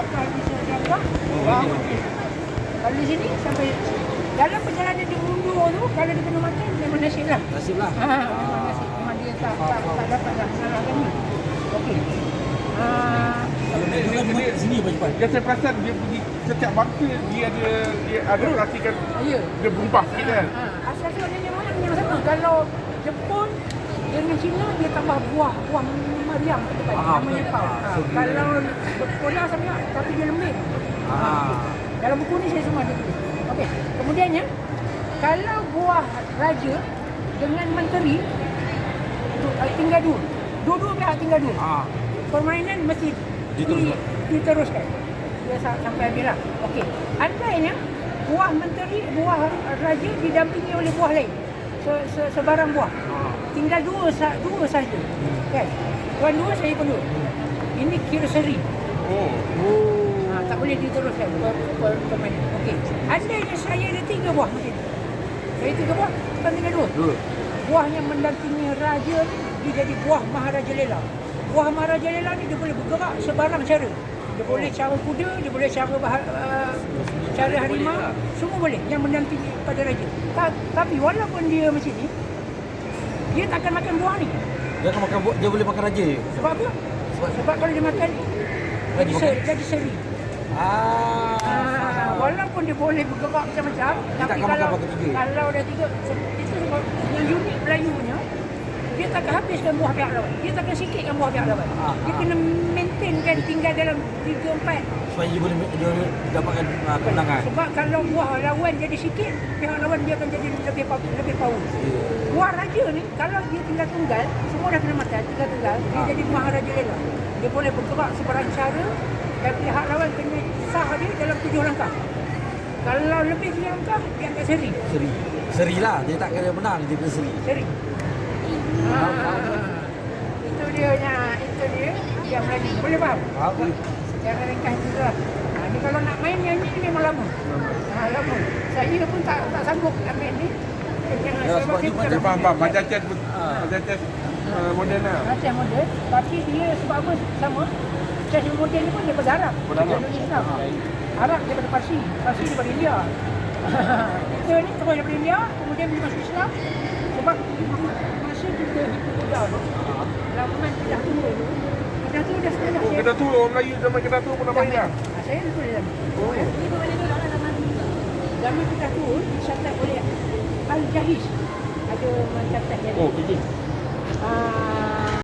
Dapat. Kalau di sini sampai dalam perjalanan dia mundur tu, kalau dia kena makan, memang nasib lah. Nasib lah. Ha, memang nasib. Memang dia tak, tak, tak dapat lah mengalahkan ni. Okey. Ah, Kalau dia dengar memang kat sini cepat. Yang saya perasan dia pergi setiap bangsa dia ada dia ada perhatikan ya. dia berubah sikit kan. Ha, asal-asal dia mana yang sama. Kalau Jepun dengan Cina dia tambah buah buah ke depan. Ah, namanya pau. Ah, Ha, kalau Korea sama tapi dia lembik. Ah. Dalam buku ni saya semua ada tulis. Okey. Kemudiannya kalau buah raja dengan menteri tu, tinggal dua. Dua-dua pihak tinggal dua. Ah. Permainan mesti Diteruskan. di- diteruskan. Dia sa- sampai habis lah. Okey. Andainya buah menteri, buah raja didampingi oleh buah lain. Se, se, sebarang buah. Tinggal dua sa- dua saja. Kan? Tuan dua, saya dua. Ini kira seri. Oh. Ha, tak boleh diteruskan permainan. Okey. Andainya saya ada tiga buah macam ni. Saya tiga buah, tuan tinggal dua. Dua. Buah yang mendampingi raja ni, dia jadi buah Maharaja Lela. Buah Maharaja Lela ni dia boleh bergerak sebarang cara. Dia boleh cara kuda, dia boleh cara bahar, uh, cara harimau, semua boleh yang mendampingi pada raja. Ta, tapi walaupun dia macam ni, dia takkan makan buah ni. Dia akan makan buah, dia boleh makan raja je. Sebab apa? Sebab Sebab kalau dia makan, jadi, seri, jadi seri. Ah. Ah, walaupun dia boleh bergerak macam-macam, tapi takkan makan kalau kalau dah tiga, itu sebab yang unik Melayu punya, dia takkan habiskan buah pihak lawan. Dia takkan sikitkan buah pihak lawan. Ah, dia ah. kena maintainkan tinggal dalam tiga empat. Supaya dia boleh dia dapatkan uh, kemenangan. Sebab kalau buah lawan jadi sikit, pihak lawan dia akan jadi lebih power, lebih power. Ya. Buah raja ni, kalau dia tinggal tunggal, semua dah kena makan, tinggal tunggal, dia Ah. jadi maharaja lela. Dia boleh bergerak sebarang cara dan pihak lawan kena sah dia dalam tujuh langkah. Kalau lebih tujuh langkah, dia akan seri. Seri. Seri lah. Dia tak kena menang, dia kena seri. Seri. Itu dia nya, itu dia yang Melayu. Boleh faham? Faham tak? Jangan ringkas juga. Ha, ni kalau nak main yang ni memang lama. Ha, lama. Saya pun tak tak sanggup nak main ni. Ya, sebab dia Dia faham faham. Macam chess Ah. macam chess uh, moden lah. Macam model, tapi dia sebab apa sama? Chess yang model ni pun daripada Arab. Daripada Arab. Daripada Islam. Arab daripada Parsi. Parsi daripada India. kita ni terus daripada India, kemudian bila masuk Islam, sebab masa kita hidup Buddha tu, zaman Kedah Tua tu, Kedah Tua dah setengah Oh, kita tu orang Melayu zaman kita tu pun dah main lah. Ha, saya lupa dia zaman. Oh. Boleh dalam zaman Zaman Kedah Tua dicatat oleh Al-Jahiz. Ada mencatat yang Oh, okey. Ah,